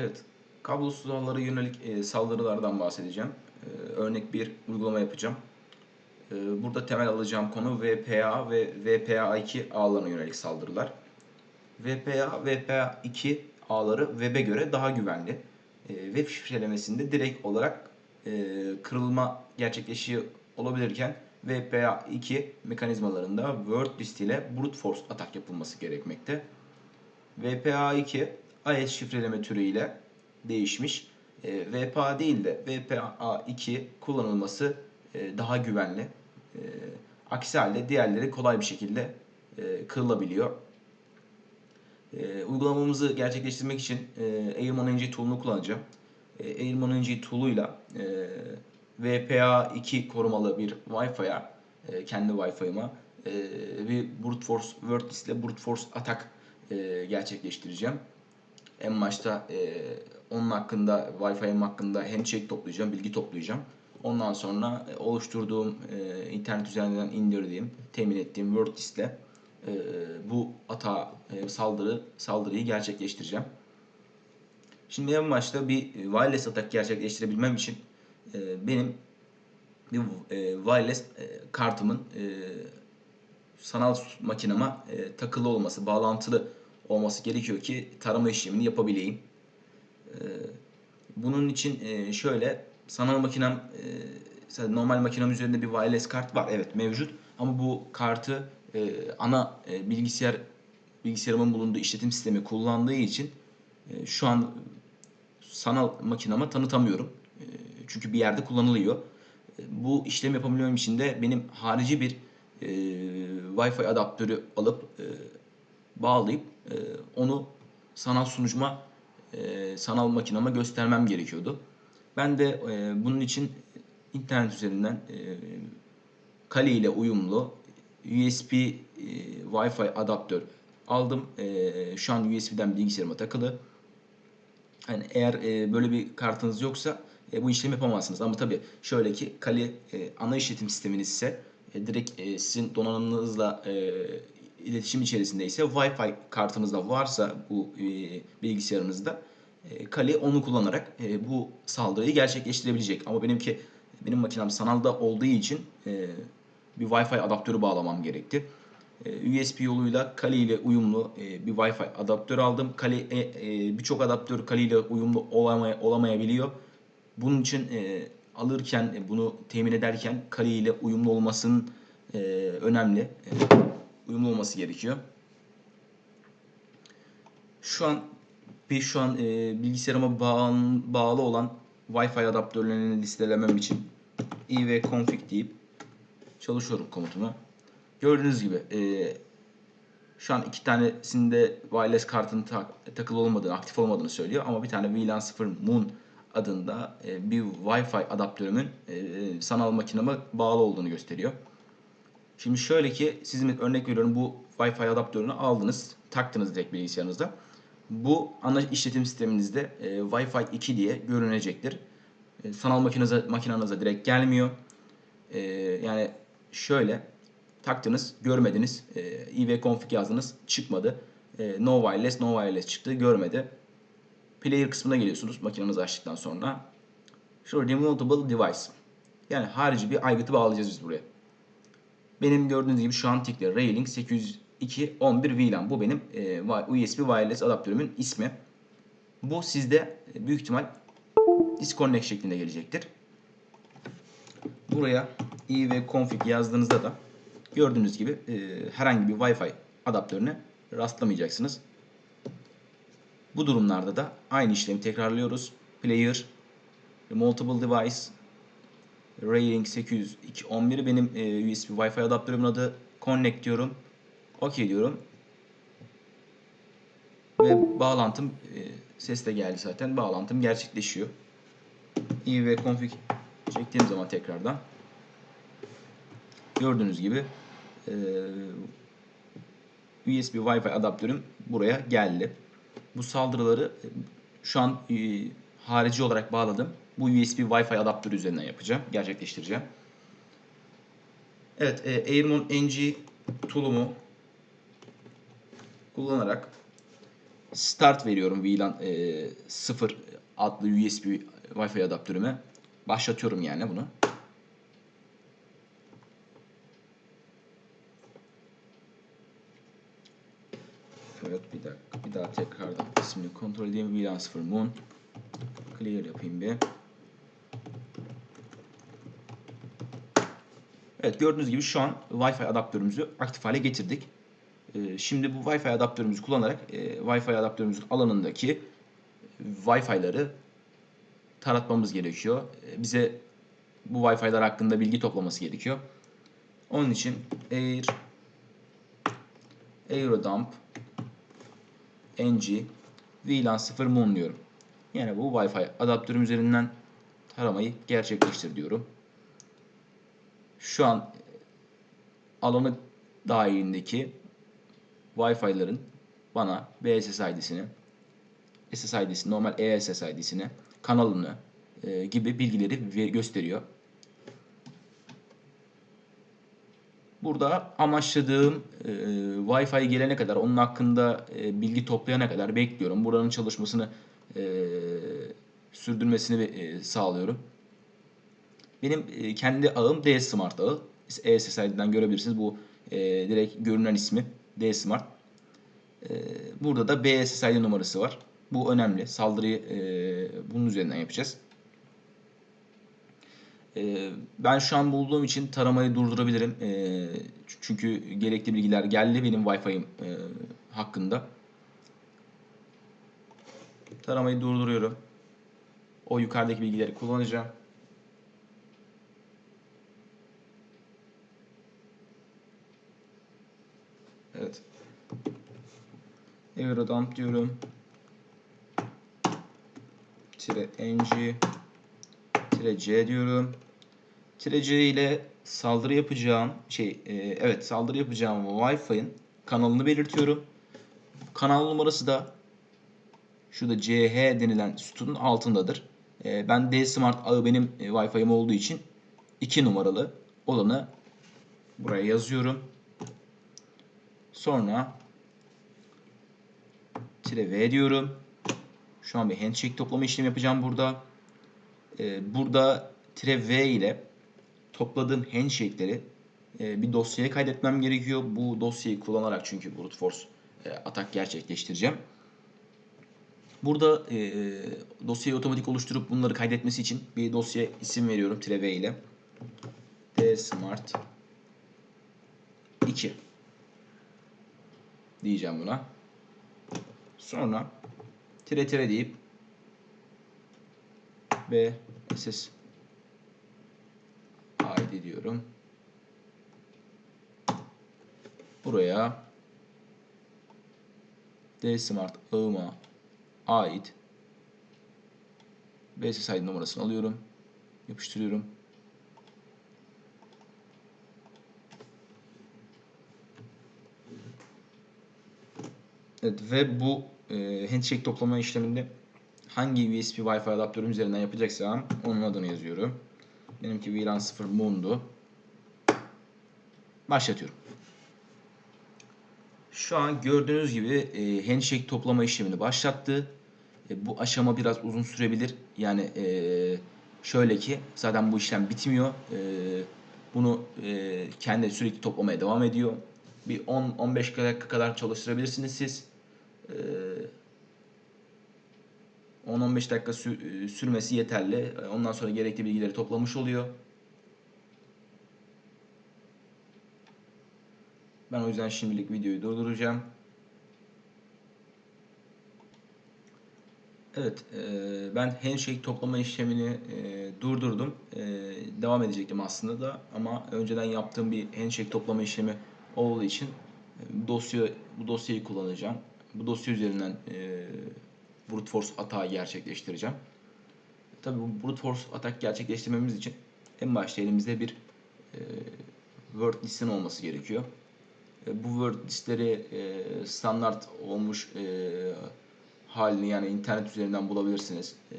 Evet, kablosuz ağlara yönelik e, saldırılardan bahsedeceğim. E, örnek bir uygulama yapacağım. E, burada temel alacağım konu VPA ve VPA2 ağlarına yönelik saldırılar. VPA, VPA2 ağları web'e göre daha güvenli. E, web şifrelemesinde direkt olarak e, kırılma gerçekleşiyor olabilirken VPA2 mekanizmalarında WordPress ile brute force atak yapılması gerekmekte. VPA2 AES şifreleme türüyle değişmiş. E, VPA değil de VPA2 kullanılması e, daha güvenli. E, aksi halde diğerleri kolay bir şekilde e, kırılabiliyor. E, uygulamamızı gerçekleştirmek için e, AirMonNG tool'unu kullanacağım. E, AirMonNG tool'uyla e, VPA2 korumalı bir Wi-Fi'ye, e, kendi Wi-Fi'ıma e, bir brute force WordPress ile brute force atak e, gerçekleştireceğim. En başta e, onun hakkında, Wi-Fi'm hakkında handshake toplayacağım, bilgi toplayacağım. Ondan sonra e, oluşturduğum, e, internet üzerinden indirdiğim, temin ettiğim WordPress ile e, bu ata e, saldırı saldırıyı gerçekleştireceğim. Şimdi en başta bir wireless atak gerçekleştirebilmem için e, benim bir e, wireless e, kartımın e, sanal makinama e, takılı olması, bağlantılı olması gerekiyor ki tarama işlemini yapabileyim. E, bunun için e, şöyle sanal makinem e, normal makinem üzerinde bir wireless kart var. Evet mevcut ama bu kartı e, ana bilgisayar bilgisayarımın bulunduğu işletim sistemi kullandığı için şu an sanal makinama tanıtamıyorum. Çünkü bir yerde kullanılıyor. Bu işlem yapabilmem için de benim harici bir Wi-Fi adaptörü alıp bağlayıp e, onu sanal sunucuma e, sanal makinama göstermem gerekiyordu. Ben de e, bunun için internet üzerinden e, Kali ile uyumlu USB e, Wi-Fi adaptör aldım. Şu an USB'den bilgisayarıma takılı. Yani eğer böyle bir kartınız yoksa bu işlemi yapamazsınız. Ama tabii şöyle ki Kali ana işletim sisteminiz ise direkt sizin donanımınızla iletişim içerisinde ise Wi-Fi kartınız da varsa bu e, bilgisayarınızda e, Kali onu kullanarak e, bu saldırıyı gerçekleştirebilecek. Ama benimki benim makinem sanalda olduğu için e, bir Wi-Fi adaptörü bağlamam gerekti. E, USB yoluyla Kali ile uyumlu e, bir Wi-Fi adaptör aldım. Kali e, e, birçok adaptör Kali ile uyumlu olamay olamayabiliyor. Bunun için e, alırken e, bunu temin ederken Kali ile uyumlu olmasının e, önemli. E, uyumlu olması gerekiyor. Şu an bir şu an e, bilgisayarıma bağ, bağlı olan Wi-Fi adaptörlerini listelemem için ivconfig deyip çalışıyorum komutumu. Gördüğünüz gibi e, şu an iki tanesinde wireless kartın tak, takılı olmadığını, aktif olmadığını söylüyor ama bir tane VLAN 0 Moon adında e, bir Wi-Fi adaptörümün e, sanal makineme bağlı olduğunu gösteriyor. Şimdi şöyle ki sizin örnek veriyorum bu Wi-Fi adaptörünü aldınız, taktınız direkt bilgisayarınızda. Bu ana işletim sisteminizde e, Wi-Fi 2 diye görünecektir. E, sanal makinenize, makinenize direkt gelmiyor. E, yani şöyle taktınız, görmediniz. E, ivconfig yazdınız, çıkmadı. E, no wireless, no wireless çıktı, görmedi. Player kısmına geliyorsunuz makinenizi açtıktan sonra. Şurada removable device. Yani harici bir aygıtı bağlayacağız biz buraya. Benim gördüğünüz gibi şu an tikli Railing 802 11 VLAN. Bu benim e, USB wireless adaptörümün ismi. Bu sizde e, büyük ihtimal disconnect şeklinde gelecektir. Buraya i ve config yazdığınızda da gördüğünüz gibi e, herhangi bir Wi-Fi adaptörüne rastlamayacaksınız. Bu durumlarda da aynı işlemi tekrarlıyoruz. Player, multiple device, Railing 802.11 benim e, USB Wi-Fi adaptörümün adı. Connect diyorum. OK diyorum. Ve bağlantım e, ses de geldi zaten. Bağlantım gerçekleşiyor. i ve config çektiğim zaman tekrardan gördüğünüz gibi e, USB Wi-Fi adaptörüm buraya geldi. Bu saldırıları e, şu an e, harici olarak bağladım. Bu USB Wi-Fi adaptörü üzerinden yapacağım, gerçekleştireceğim. Evet, e, Airmon NG tool'umu kullanarak start veriyorum VLAN e, 0 adlı USB Wi-Fi adaptörüme. Başlatıyorum yani bunu. Evet bir dakika bir daha tekrardan ismini kontrol edeyim. VLAN 0 Moon. Clear yapayım bir. Evet gördüğünüz gibi şu an Wi-Fi adaptörümüzü aktif hale getirdik. Ee, şimdi bu Wi-Fi adaptörümüzü kullanarak e, Wi-Fi adaptörümüzün alanındaki Wi-Fi'ları taratmamız gerekiyor. E, bize bu Wi-Fi'lar hakkında bilgi toplaması gerekiyor. Onun için Air Aerodump ng VLAN 0 Moon diyorum. Yani bu Wi-Fi adaptörüm üzerinden taramayı gerçekleştir diyorum. Şu an alanı dahilindeki Wi-Fi'ların bana BSS ID'sini, SSID'sini, normal ESS ID'sini, kanalını e, gibi bilgileri gösteriyor. Burada amaçladığım e, Wi-Fi gelene kadar, onun hakkında e, bilgi toplayana kadar bekliyorum. Buranın çalışmasını e, sürdürmesini e, sağlıyorum. Benim e, kendi ağım D-Smart ağı. ESSID'den görebilirsiniz. Bu e, direkt görünen ismi D-Smart. E, burada da BSSID numarası var. Bu önemli. Saldırıyı e, bunun üzerinden yapacağız. E, ben şu an bulduğum için taramayı durdurabilirim. E, çünkü gerekli bilgiler geldi benim Wi-Fi'm e, hakkında. Taramayı durduruyorum. O yukarıdaki bilgileri kullanacağım. Evet. Eurodump diyorum. Tire ng tire c diyorum. Tire c ile saldırı yapacağım şey e, evet saldırı yapacağım Wi-Fi'nin kanalını belirtiyorum. Kanal numarası da şurada CH denilen sütunun altındadır. E, ben D Smart ağı benim e, Wi-Fi'm olduğu için 2 numaralı olanı buraya yazıyorum. Sonra tire V diyorum. Şu an bir handshake toplama işlemi yapacağım burada. Ee, burada tire V ile topladığım handshake'leri e, bir dosyaya kaydetmem gerekiyor. Bu dosyayı kullanarak çünkü brute force e, atak gerçekleştireceğim. Burada e, dosyayı otomatik oluşturup bunları kaydetmesi için bir dosya isim veriyorum tire V ile. D smart 2 diyeceğim buna. Sonra tire tire deyip B SS ID diyorum. Buraya D Smart ağıma ait BSS ID numarasını alıyorum. Yapıştırıyorum. Evet ve bu e, handshake toplama işleminde hangi USB Wi-Fi adaptörüm üzerinden yapacaksam onun adını yazıyorum. Benimki VLAN 0 Moon'du. Başlatıyorum. Şu an gördüğünüz gibi e, handshake toplama işlemini başlattı. E, bu aşama biraz uzun sürebilir. Yani e, şöyle ki zaten bu işlem bitmiyor. E, bunu e, kendi sürekli toplamaya devam ediyor. Bir 10-15 dakika kadar çalıştırabilirsiniz siz. 10-15 dakika sürmesi yeterli. Ondan sonra gerekli bilgileri toplamış oluyor. Ben o yüzden şimdilik videoyu durduracağım. Evet, ben handshake toplama işlemini durdurdum. Devam edecektim aslında da ama önceden yaptığım bir handshake toplama işlemi olduğu için dosya bu dosyayı kullanacağım bu dosya üzerinden e, brute force atağı gerçekleştireceğim. Tabii bu brute force atak gerçekleştirmemiz için en başta elimizde bir e, word listin olması gerekiyor. E, bu word listleri e, standart olmuş e, halini yani internet üzerinden bulabilirsiniz. E,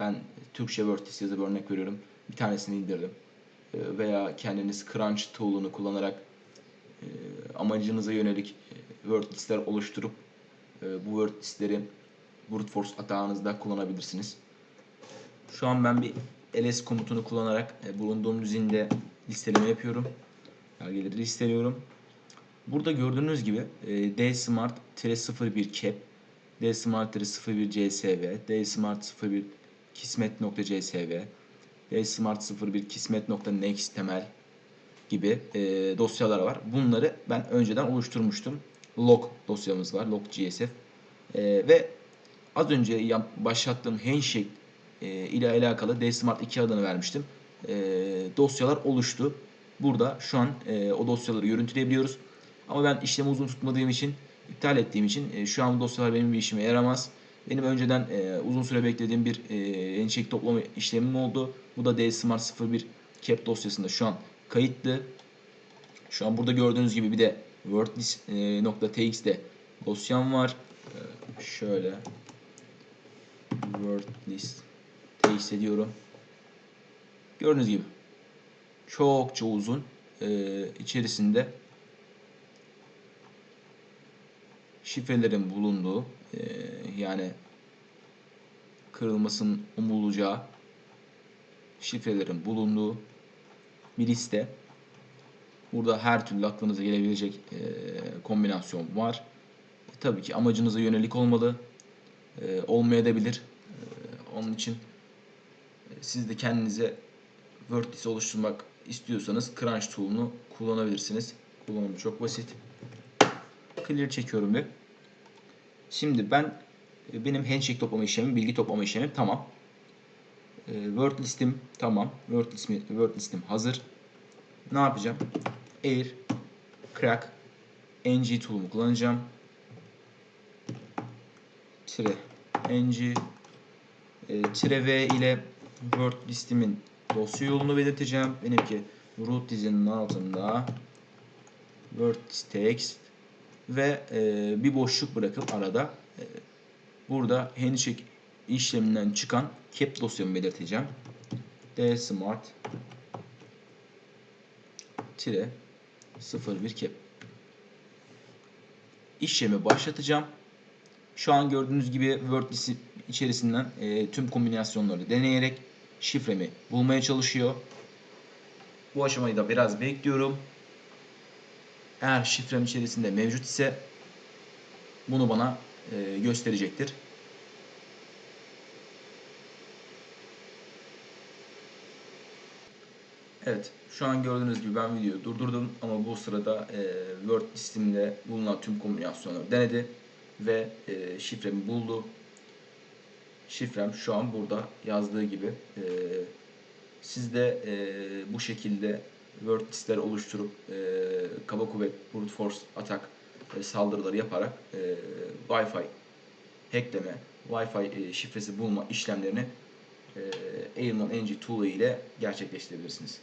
ben Türkçe word list yazıp örnek veriyorum. Bir tanesini indirdim. E, veya kendiniz Crunch tool'unu kullanarak e, amacınıza yönelik e, word listeler oluşturup e, bu word listleri brute force atağınızda kullanabilirsiniz. Şu an ben bir ls komutunu kullanarak e, bulunduğum düzinde listeleme yapıyorum. Belgeleri listeliyorum. Burada gördüğünüz gibi e, dsmart-01 cap, dsmart-01 csv, dsmart-01 kismet.csv, dsmart-01 kismet.next temel gibi e, dosyalar var. Bunları ben önceden oluşturmuştum. Log dosyamız var, log.csf. E, ve az önce başlattığım handshake e, ile alakalı dsmart 2 adını vermiştim. E, dosyalar oluştu. Burada şu an e, o dosyaları görüntüleyebiliyoruz. Ama ben işlemi uzun tutmadığım için, iptal ettiğim için e, şu an bu dosyalar benim bir işime yaramaz. Benim önceden e, uzun süre beklediğim bir e, handshake toplama işlemim oldu. Bu da dsmart 01 cap dosyasında şu an kayıtlı. Şu an burada gördüğünüz gibi bir de wordlist.txt'de dosyam var. E, şöyle wordlist txt diyorum. Gördüğünüz gibi çokça uzun e, içerisinde şifrelerin bulunduğu e, yani kırılmasının umulacağı şifrelerin bulunduğu bir liste. Burada her türlü aklınıza gelebilecek e, kombinasyon var. E, tabii ki amacınıza yönelik olmalı. E, olmayabilir. Onun için siz de kendinize Word listesi oluşturmak istiyorsanız Crunch tool'unu kullanabilirsiniz. Kullanımı çok basit. Clear çekiyorum bir. Şimdi ben benim handshake toplama işlemim, bilgi toplama işlemim tamam. Word listim tamam. Word listim, Word listim hazır. Ne yapacağım? Air, Crack, ng tool'umu kullanacağım. Tire, ng, e, tire v ile Word listimin dosya yolunu belirteceğim. Benimki root dizinin altında Word text ve e, bir boşluk bırakıp arada e, burada handshake işleminden çıkan cap dosyamı belirteceğim. dsmart tire 01 cap işlemi başlatacağım. Şu an gördüğünüz gibi Word içerisinden e, tüm kombinasyonları deneyerek şifremi bulmaya çalışıyor. Bu aşamayı da biraz bekliyorum. Eğer şifrem içerisinde mevcut ise bunu bana e, gösterecektir. Evet, şu an gördüğünüz gibi ben videoyu durdurdum ama bu sırada e, Word listimde bulunan tüm kombinasyonları denedi ve e, şifremi buldu. Şifrem şu an burada yazdığı gibi. E, siz de e, bu şekilde Word listeler oluşturup e, kaba kuvvet, brute force atak e, saldırıları yaparak e, Wi-Fi hackleme, Wi-Fi e, şifresi bulma işlemlerini e, Airman NG Tool ile gerçekleştirebilirsiniz.